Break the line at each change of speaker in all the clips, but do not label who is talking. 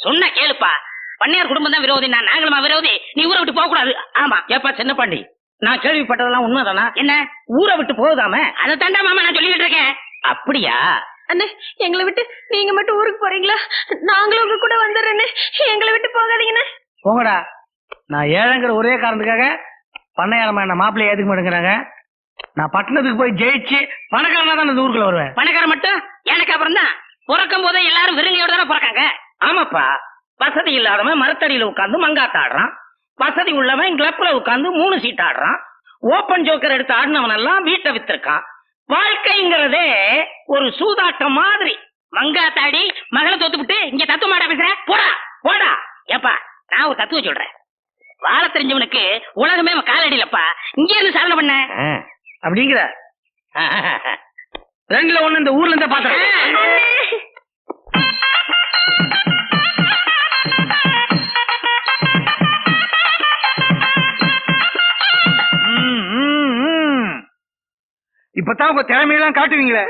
சொன்னா கேளுப்பா. பண்ணையார் குடும்பம் தான் விரோதி நான் நாங்களுமா விரோதி. நீ ஊரை விட்டு போக கூடாது ஆமா.
ஏப்பா சின்ன பாண்டி நான் கேள்விப்பட்டதெல்லாம் உண்மைதானா?
என்ன?
ஊரை விட்டு போகுதாமே
அதை தாண்டா மாமா நான் சொல்லிட்டு இருக்கேன். அப்படியா?
அண்ணே எங்களை விட்டு நீங்க மட்டும் ஊருக்கு போறீங்களா? நாங்களும் உங்க கூட வந்துடுறேன்னு எங்களை விட்டு போகாதீங்கண்ணே.
போங்கடா. நான் ஏழைங்கிற ஒரே காரணத்துக்காக பண்ணையாரமா என்ன மாப்பிள்ளைய ஏத்துக்க மாட்டேங்கிறாங்க நான் பட்டணத்துக்கு போய் ஜெயிச்சு பணக்காரனா தான் இந்த ஊருக்குள்ள வருவேன்.
பணக்காரன் மட்டும்? எனக்கு அப்புறம் தான் பிறக்கும் போதே எல்லாரும் விருங்கையோட தானே பிறக்காங்க?
ஆமாப்பா. வசதி இல்லாதவன் மரத்தடியில உட்கார்ந்து மங்காத்த ஆடுறான். வசதி உள்ளவன் கிளப்ல உட்கார்ந்து மூணு சீட் ஆடுறான். ஓப்பன் ஜோக்கர் எடுத்து ஆடினவன் எல்லாம் வீட்டை வித்திருக்கான். வாழ்க்கைங்கிறதே ஒரு சூதாட்டம் மாதிரி.
மங்காத்தாடி மகளை தோத்துவிட்டு இங்க தத்துவ மாடா பேசுற? போடா போடா. ஏப்பா நான் ஒரு தத்துவம் சொல்றேன். வாழ தெரிஞ்சவனுக்கு உலகமே காலடியிலப்பா. இங்க இருந்து சாதனை பண்ண.
அப்படிங்கிற. ரெண்டுல ஒண்ணு இந்த ஊர்ல இருந்தே பாத்துறேன். இப்பதான் உங்க திறமையெல்லாம் காட்டுவீங்களே.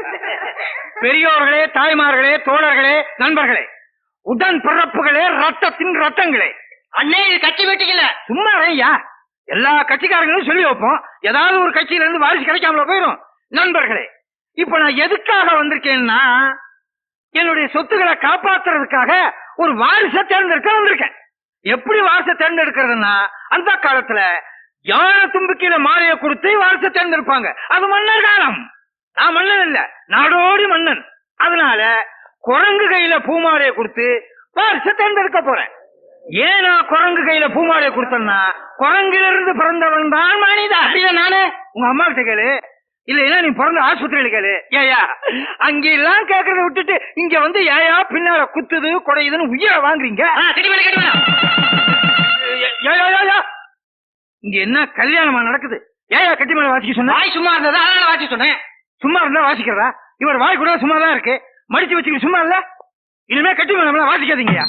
பெரியோர்களே தாய்மார்களே தோழர்களே நண்பர்களே உடன் பிறப்புகளே ரத்தத்தின் ரத்தங்களே.
அண்ணே இது கட்சி வெட்டிக்கல
சும்மா ஐயா எல்லா கட்சிக்காரங்களும் சொல்லி வைப்போம். ஏதாவது ஒரு கட்சியில இருந்து வாரிசு கிடைக்காமல போயிடும் நண்பர்களே இப்ப நான் எதுக்காக வந்திருக்கேன்னா என்னுடைய சொத்துக்களை காப்பாத்துறதுக்காக ஒரு வாரிசை தேர்ந்தெடுக்க வந்திருக்கேன். எப்படி வாரிசை தேர்ந்தெடுக்கிறதுனா அந்த காலத்துல யானை தும்பிக்கையில மாலையை கொடுத்து வாரிசை தேர்ந்தெடுப்பாங்க? அது மன்னர் காலம். நான் மன்னன் இல்ல. நாடோடி மன்னன். அதனால குரங்கு கையில பூமாலையை கொடுத்து வாரிசை தேர்ந்தெடுக்க போறேன். ஏன் நான் குரங்கு கையில பூமாலையை கொடுத்தேன்னா குரங்கிலிருந்து பிறந்தவன் தான் மனிதா அப்படியே நானு. உங்க அம்மா கிட்ட கேளு இல்லைன்னா நீ பிறந்த ஆஸ்பத்திரியில கேளு. ஏயா அங்க எல்லாம் கேக்குறத விட்டுட்டு இங்க வந்து ஏயா பின்னால குத்துது குடையுதுன்னு உயிரை வாங்குறீங்க. இங்க என்ன கல்யாணமா நடக்குது? ஏயா கட்டி மேல வாசிக்க சொன்ன?
வாய் சும்மா இருந்ததா? அதனால வாசி சொன்னேன்.
சும்மா இருந்தா வாசிக்கிறதா? இவர் வாய் கூட சும்மா தான் இருக்கு. மடிச்சு வச்சுக்க சும்மா இல்ல? இனிமே கட்டி மேல வாசிக்காதீங்கயா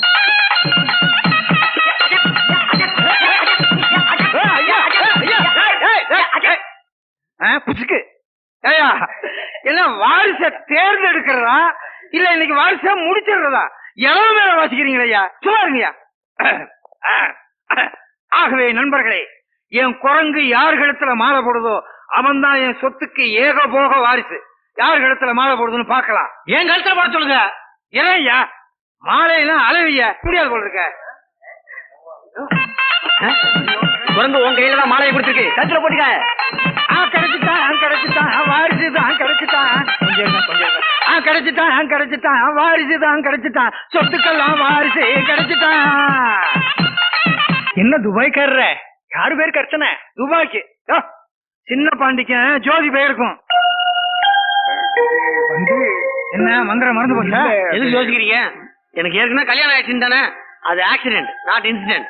ஐயா, ஏய், என்ன வாரிச தேர்ந்தெடுக்கிறதா? இல்ல இன்னைக்கு வாரிச முடிச்சிடுறதா? எவ்வளவு மேல வாசிக்கிறீங்களா சும்மா இருங்கய்யா. ஆகவே நண்பர்களே என் குரங்கு யார் கழுத்துல மாலை போடுதோ அவன் தான் என் சொத்துக்கு ஏகபோக வாரிசு. யார் கழுத்துல மாலை போடுதுன்னு பார்க்கலாம். என் கழுத்துல போட சொல்லுங்க. ஏன் ஐயா? மாலையெல்லாம் அளவிய முடியாது போல இருக்க.
குரங்கு உன் கையில தான் மாலையை கொடுத்துருக்கு. கத்துல போட்டுக்க
ஆ கிடைச்சிட்டான் கிடைச்சிட்டான் வாரிசுதான் கிடைச்சிட்டான். ஆ கிடைச்சிட்டான் கிடைச்சிட்டான் வாரிசுதான் கிடைச்சிட்டான். சொத்துக்கெல்லாம் வாரிசு கிடைச்சிட்டான். என்ன துபாய்க்காரர? யாரு பேர் கர்ச்சனை? துபாய்க்கு. சின்ன பாண்டிக்கு ஜோதி பேருக்கும் வந்து என்ன மந்திரம் மறந்து போச்சா?
எதுக்கு யோசிக்கிறீங்க? எனக்கு ஏற்கனவே கல்யாணம் ஆயிடுச்சுன்னு தானே? அது ஆக்சிடென்ட் நாட் இன்சிடென்ட்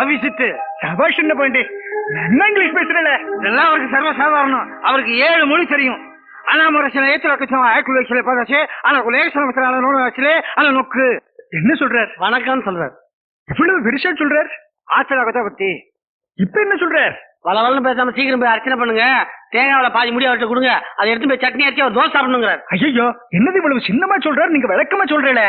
அவிசித்து சபாஷ் சின்ன பாண்டி. என்ன இங்கிலீஷ் பேசுறல. இதெல்லாம் அவருக்கு சர்வசாதாரணம். அவருக்கு ஏழு மொழி தெரியும். அனாமரசன ஏத்துல கச்சம் ஆக்குல வச்சல ஆனா குலேசன வச்சல நோட வச்சலே. ஆனா நொக்கு. என்ன சொல்றார்?
வணக்கம் சொல்றாரு.
இவ்வளவு பெருசா சொல்றார்? ஆச்சல கதை பத்தி. இப்ப என்ன சொல்றார்?
வள வளன்னு பேசாம சீக்கிரம் போய் அர்ச்சனை பண்ணுங்க. தேங்காவில பாதி முடி அவர்கிட்ட கொடுங்க. அதை எடுத்து போய் சட்னி அரைச்சி அவர் தோசை சாப்பிடணுங்கிறார்.
ஐயோ என்னது இவ்வளவு சின்னமா சொல்றாரு? நீங்க விளக்கமா சொல்றீல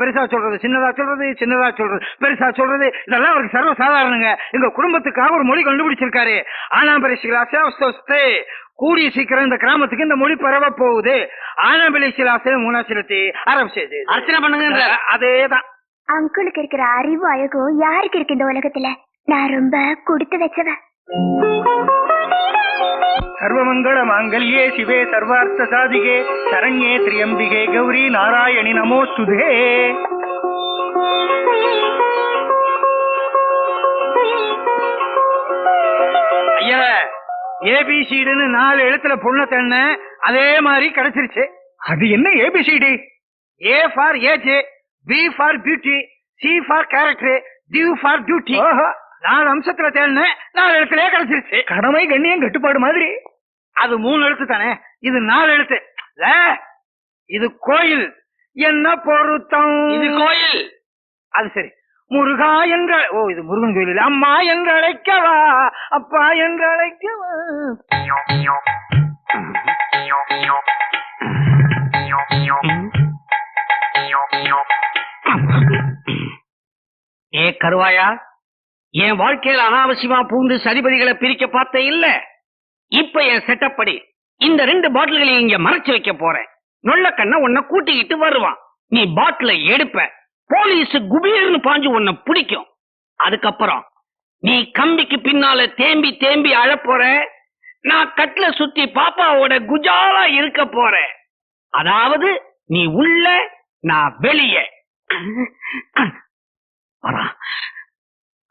பெருசா சொல்றது. சின்னதா சொல்றது சின்னதா சொல்றது. பெருசா சொல்றது. இதெல்லாம் அவருக்கு சர்வ சாதாரணங்க எங்க குடும்பத்துக்காக ஒரு மொழி கண்டுபிடிச்சிருக்காரு. ஆனாம்பரிசிலாசே கூடிய சீக்கிரம் இந்த கிராமத்துக்கு இந்த மொழி பரவ போகுது. ஆனாம்பரிசிலாசே மூணாசிரத்தி அரபிசேது
அர்ச்சனை பண்ணுங்க
அதேதான்.
அங்குளுக்கு இருக்கிற அறிவு அழகும் யாருக்கு இருக்கு இந்த உலகத்துல? நான் ரொம்ப கொடுத்து வச்சவ.
சர்வமங்கள மாங்கல்யே சிவே சர்வார்த்த சாதிகே சரண்யே திரியம்பிகே கௌரி நாராயணி நமோஸ்துதே. ஐயா ஏபிசிடுன்னு நாலு எழுத்துல பொண்ணை தண்ண அதே மாதிரி கிடைச்சிருச்சு. அது என்ன A B C D A for age B for beauty C for character D for duty நாலு அம்சத்துல தேடின நாலு எழுத்துலயே கிடைச்சிருச்சு. கடமை கண்ணியம் கட்டுப்பாடு மாதிரி. அது மூணு எழுத்து தானே? இது நாலு எழுத்து. ல, இது கோயில். என்ன பொருத்தம்?
இது கோயில்.
அது சரி. முருகா என்ற ஓ இது முருகன் கோயில். அம்மா என்று அழைக்கவா? அப்பா என்று அழைக்கவா?
ஏ கருவாயா? என் வாழ்க்கையில அனாவசியமா பூந்து சதிபதிகளை பிரிக்க பார்த்த இல்ல. இப்ப என் செட்டப் படி இந்த ரெண்டு பாட்டில்களையும் இங்க மறைச்சு வைக்க போறேன். நொல்ல கண்ண உன்னை கூட்டிக்கிட்டு வருவான். நீ பாட்டில எடுப்ப. போலீஸ் குபீர்னு பாஞ்சு உன்னை பிடிக்கும். அதுக்கப்புறம் நீ கம்பிக்கு பின்னால தேம்பி தேம்பி அழப்போற நான் கட்ல சுத்தி பாப்பாவோட குஜாலா இருக்க போற. அதாவது நீ உள்ள நான் வெளியே. வரா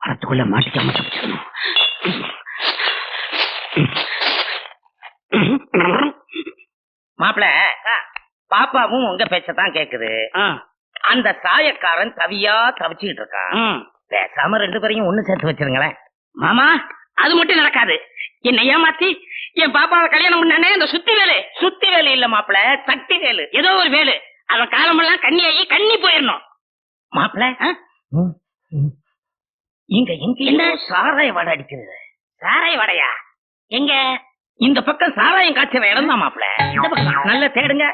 வரத்துக்குள்ள மாட்டிக்காம தப்பிச்சுக்கணும்
மாப்பிள பாப்பாவும் உங்க பேச்சதான் கேக்குது. அந்த சாயக்காரன் தவியா தவிச்சுக்கிட்டு இருக்கான். பேசாம ரெண்டு பேரையும் ஒண்ணு சேர்த்து வச்சிருங்களேன். மாமா அது மட்டும் நடக்காது. என்ன ஏமாத்தி என் பாப்பாவை கல்யாணம் பண்ணானே அந்த சுத்தி வேலு. சுத்தி வேலு இல்ல மாப்பிள சக்தி வேலு. ஏதோ ஒரு வேலு. அவன் காலமெல்லாம் கன்னியாகி கண்ணி போயிடணும் மாப்பிள இங்க எங்க சாராய வடை அடிக்கிறது. சாராய வடையா? எங்க? இந்த பக்கம் சாராயம் காய்ச்சற இடம் தான் மாப்பிள இந்த பக்கம். நல்ல தேடுங்க.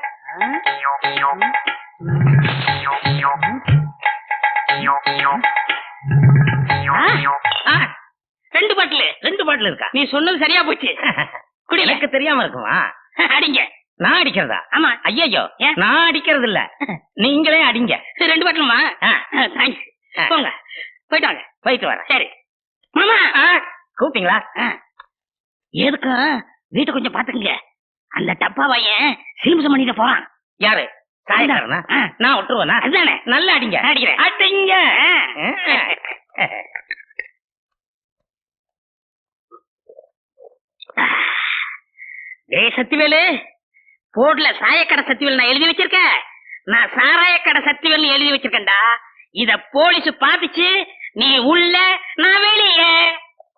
ரெண்டு பாட்டில். ரெண்டு பாட்டில் இருக்கா? நீ சொன்னது சரியா போச்சு. குடி எனக்கு தெரியாம இருக்குமா? அடிங்க. நான் அடிக்கிறதா? ஆமா. ஐயோ நான் அடிக்கிறது இல்ல நீங்களே அடிங்க. ரெண்டு பாட்டிலுமா? தேங்க்ஸ் போங்க. போயிட்டு வாங்க. போயிட்டு வரேன். சரி. மாமா! கூப்பிட்டீங்களா? எதுக்கு? வீட்டை கொஞ்சம் பாத்துக்கங்க அந்த டப்பா பையன் சிலிம்சம் பண்ணிட்டு போறான்? யாரு? சாயக்காரனா? நான் விட்டுருவேனா அதுதானே. நல்லா அடிங்க. அடிக்கிறேன். அடிங்க! டேய் சத்திவேலு! போர்டுல சாயக்கடை சத்திவேல் நான் எழுதி வச்சிருக்கேன். நான் சாராயக்கடை சத்திவேல் எழுதி வச்சிருக்கேன்டா. இத போலீஸ் பாத்துச்சு நீ உள்ள நான் வெளியே.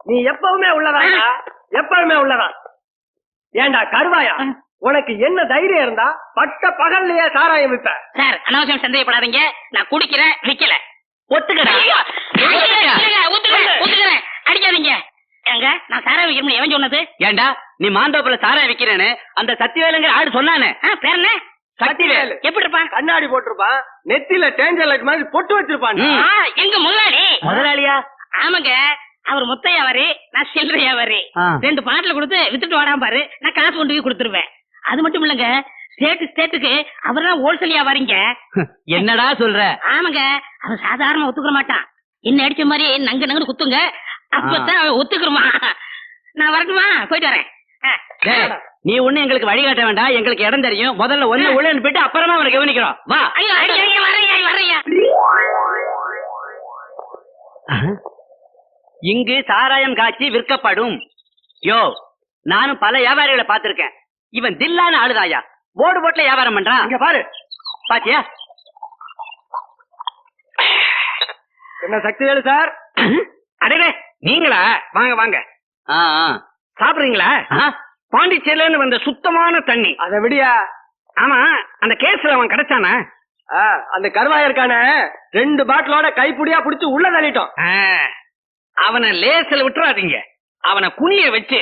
நீ எப்பவுமே உள்ளதாடா எப்பவுமே உள்ளதா? ஏண்டா கருவாயா? உனக்கு என்ன தைரியம் இருந்தா பட்ட பகல்லையே சாராயம் விப்ப.
சார் அனாவசியம் சந்தேகப்படாதீங்க. நான் குடிக்கிறேன் விக்கல. ஒத்துக்கிறேன் ஒத்துக்கிறேன். அடிக்காதீங்க. ஏங்க நான் சாரா வைக்கணும் எவன் சொன்னது?
ஏண்டா நீ மாந்தோப்புல சாராய விக்கிறேன்னு அந்த சத்தியவேலுங்கிற ஆடு சொன்னானே.
பேர் என்ன?
சக்திவேல்.
எப்படி இருப்பான்
கண்ணாடி போட்டிருப்பான் நெத்தில டேஞ்சர் லைட் மாதிரி பொட்டு வச்சிருப்பான்
எங்க முதலாளி?
முதலாளியா?
ஆமாங்க. அவர் முத்தையாவாரு நான் சில்லறையாவாரு. ரெண்டு பாட்டில் கொடுத்து வித்துட்டு வாடாம பாரு. நான் காசு கொண்டு போய் கொடுத்துருவேன். அது மட்டும் இல்லங்க ஸ்டேட் ஸ்டேட்டுக்கு அவர் தான் ஹோல்சேலியா வரீங்க.
என்னடா சொல்ற?
ஆமாங்க. அவன் சாதாரண ஒத்துக்கிற மாட்டான். என்ன அடிச்ச மாதிரி நங்கு நங்கு குத்துங்க. அப்பதான் அவன் ஒத்துக்கிறமா நான் வரட்டுமா? போயிட்டு வரேன்.
நீ ஒண்ணு எங்களுக்கு வழிகாட்ட வேண்டாம். எங்களுக்கு இடம் தெரியும். முதல்ல ஒண்ணு உள்ளன்னு போயிட்டு அப்புறமா அவனை கவனிக்கிறோம். வா. இங்கு சாராயம் காய்ச்சி விற்கப்படும். யோ நானும் பல வியாபாரிகளை பார்த்திருக்கேன். இவன் தில்லான ஆளுதாயா? போர்டு போட்ல வியாபாரம் பண்றான்.
இங்க பாரு.
பாத்தியா?
என்ன சக்திவேலு சார்?
அடடே நீங்களா? வாங்க வாங்க. சாப்பிடுறீங்களா? பாண்டிச்சேரியில வந்த சுத்தமான தண்ணி.
அத விடியா?
ஆமா அந்த கேஸ்ல அவன் கிடைச்சானா?
அந்த கருவாயா இருக்கானே ரெண்டு பாட்டிலோட கைப்புடியா புடிச்சு உள்ள தள்ளிட்டோம்.
அவனை லேசில் விட்டுறாதீங்க. அவனை குனிய வச்சு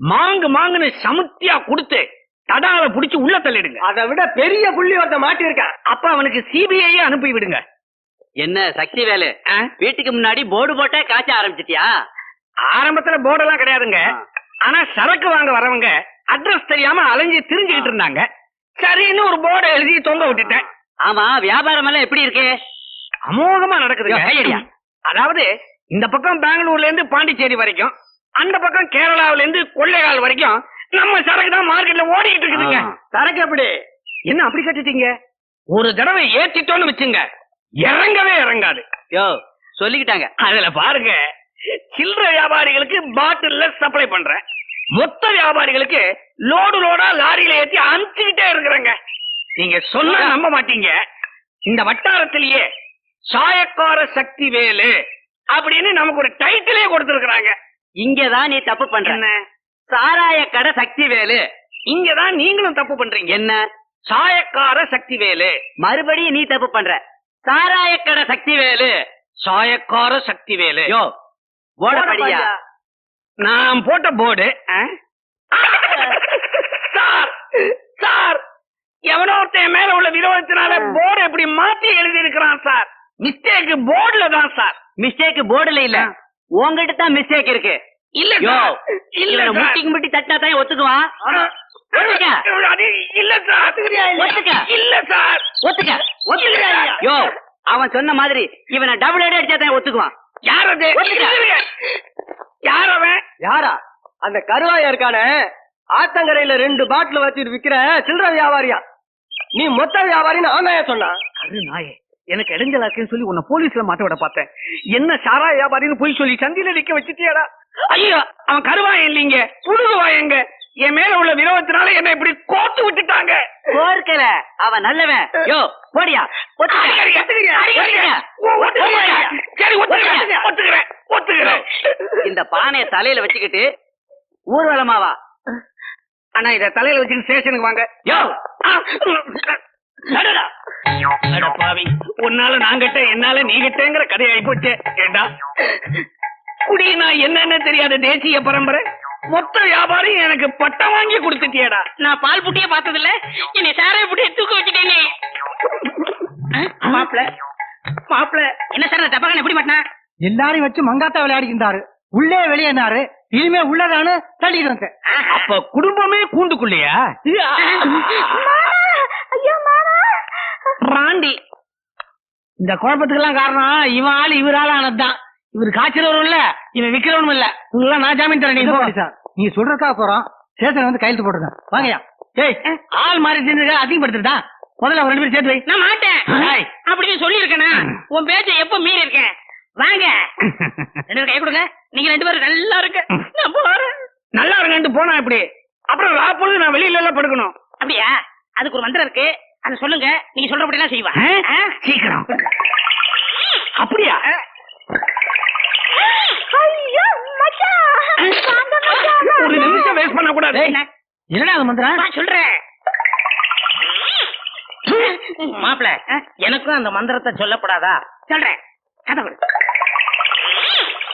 மாங்கு மாங்குன்னு சமுத்தியா கொடுத்து தடால புடிச்சு உள்ள தள்ளிடுங்க.
அதை விட பெரிய புள்ளி ஒருத்த மாட்டி இருக்கான்
அப்ப அவனுக்கு சிபிஐ அனுப்பி விடுங்க என்ன சக்தி வேலு? வீட்டுக்கு முன்னாடி போர்டு போட்டே காய்ச்ச ஆரம்பிச்சிட்டியா? ஆரம்பத்துல போர்டெல்லாம் கிடையாதுங்க. ஆனா சரக்கு வாங்க வரவங்க அட்ரஸ் தெரியாம அலைஞ்சு திரிஞ்சுக்கிட்டு இருந்தாங்க. சரின்னு ஒரு போர்டை எழுதி தொங்க விட்டுட்டேன். ஆமா வியாபாரம் எல்லாம் எப்படி இருக்கு? அமோகமா நடக்குதுங்க. அதாவது இந்த பக்கம் பெங்களூர்ல இருந்து பாண்டிச்சேரி வரைக்கும் அந்த பக்கம் கேரளாவுல இருந்து கொள்ளைகால் வரைக்கும் நம்ம சரக்கு தான் மார்க்கெட்ல ஓடிக்கிட்டு இருக்குதுங்க.
சரக்கு எப்படி?
என்ன அப்படி கட்டிட்டீங்க? ஒரு தடவை ஏத்திட்டோன்னு வச்சுங்க. இறங்கவே இறங்காது. யோ சொல்லிக்கிட்டாங்க. அதுல பாருங்க சில்லறை வியாபாரிகளுக்கு பாட்டில்ல சப்ளை பண்றேன். மொத்த வியாபாரிகளுக்கு லோடு லோடா லாரியில ஏத்தி அனுப்பிச்சுக்கிட்டே இருக்கிறேங்க. நீங்க சொன்னா நம்ப மாட்டீங்க. இந்த வட்டாரத்திலேயே சாயக்கார சக்தி வேலு அப்படின்னு நமக்கு ஒரு டைட்டிலே கொடுத்திருக்கிறாங்க. இங்கதான் நீ தப்பு பண்ற. சாராய கடை சக்தி வேலு. இங்கதான் நீங்களும் தப்பு பண்றீங்க. என்ன? சாயக்கார சக்தி வேலு. மறுபடியும் நீ தப்பு பண்ற. சாராய கடை சக்தி வேலு. சாயக்கார சக்தி வேலு. யோ போட படியா? நான் போட்ட போர்டு சார் சார் எவனோ ஒருத்தன் மேல உள்ள விரோதத்தினால போர்டு எப்படி மாத்தி எழுதி இருக்கிறான் சார். மிஸ்டேக் போர்டுல தான் சார்.
மிஸ்டேக் போர்டுல இல்ல. உங்ககிட்ட தான் மிஸ்டேக் இருக்கு.
இல்ல இல்ல.
முட்டிக்கு முட்டி தட்டினா தான் ஒத்துக்குவான்.
இல்ல சார்.
ஒத்துக்க.
இல்ல சார்.
ஒத்துக்க. ஒத்துக்க யோ. அவன் சொன்ன மாதிரி இவனை டபுள் அடி அடிச்சா தான் ஒத்துக்குவான்.
யார் அது. யார் அவன்?
யாரா? அந்த கருவாயா இருக்கானே? ஆத்தங்கரையில ரெண்டு பாட்டில் வச்சுட்டு விக்கிற சில்லற வியாபாரியா? நீ மொத்த வியாபாரின்னு ஆனாயா சொன்னா?
அது நாயே எனக்கு இடைஞ்சலா இருக்குன்னு சொல்லி உன்னை போலீஸ்ல மாட்ட விட பார்த்தேன். என்ன சாரா வியாபாரின்னு போய் சொல்லி சந்தியில நிக்க வச்சுட்டியாடா? ஐயோ அவன் கருவாயன் இல்லைங்க புழுதுவாயங்க என் மேல உள்ள விரோதத்தினால என்ன இப்படி கோத்து விட்டுட்டாங்க.
கோர்க்கல. அவன் நல்லவன். யோ போடியா.
சரி ஒத்துக்கிறேன்.
இந்த பானைய தலையில வச்சுக்கிட்டு ஊர்வலமாவா
அண்ணா இத தலையில வச்சுட்டு ஸ்டேஷனுக்கு வாங்க.
யோ!
பாவி உன்னால நான் கட்ட என்னால நீ கட்டேங்கிற கதையாயி போச்சே. ஏண்டா? குடினா என்னன்னு தெரியாத தேசிய பரம்பரை. மொத்த வியாபாரி எனக்கு பட்டம் வாங்கி கொடுத்துட்டியடா.
நான் பால் புட்டியே பார்த்தது இல்ல என்னை சாராய புட்டியை தூக்க வச்சுட்டேனே.
மாப்பிள. மாப்பிள
என்ன சார் தப்பாக எப்படி மாட்டினா?
எல்லாரையும் வச்சு மங்காத்தா விளையாடிக்கிட்டாரு உள்ளே வெளியேனாரு. இனிமே உள்ளதானு தள்ளிட்டு வந்தேன்.
அப்ப குடும்பமே கூண்டுக்குள்ளையா?
ஐயோ. மாமா.
ராண்டி.
இந்த குழப்பத்துக்கெல்லாம் காரணம் இவன் ஆளு இவர் ஆளு ஆனதுதான் இவர் காய்ச்சலவரும் இல்ல இவன் விக்கிறவனும் இல்ல. உங்களெல்லாம் நான் ஜாமீன் தரேன் நீங்க சார் நீ சொல்றதுக்காக போறோம். ஸ்டேஷன் வந்து கையெழுத்து போட்டுருங்க வாங்கயா ஏய் ஆள் மாறி செஞ்சதுக்காக அதிகப்படுத்திட்டா முதல்ல ரெண்டு பேரும் சேர்த்து வை.
நான் மாட்டேன். அப்படின்னு சொல்லி இருக்கேனா உன் பேச்ச எப்ப மீறி இருக்கேன் வாங்க. ரெண்டு கை கொடுங்க. நீங்க ரெண்டு பேரும் நல்லா இருக்கு நான் போறேன்.
நல்லா இருங்கன்ட்டு போனா இப்படி அப்புறம் ராப்பொழுது நான் வெளியில எல்லாம் படுக்கணும்.
அப்படியா? அதுக்கு ஒரு மந்திரம் இருக்கு. அதை சொல்லுங்க. நீங்க சொல்றபடிலாம் செய்வா.
ஆ? சீக்கிரம். அப்படியா? ஒரு நிமிஷம் வேஸ்ட் பண்ண கூடாது
என்னடா அது மந்திரம்
சொல்றேன் மாப்பிள எனக்கும் அந்த மந்திரத்தை சொல்லப்படாதா? சொல்றேன் கதை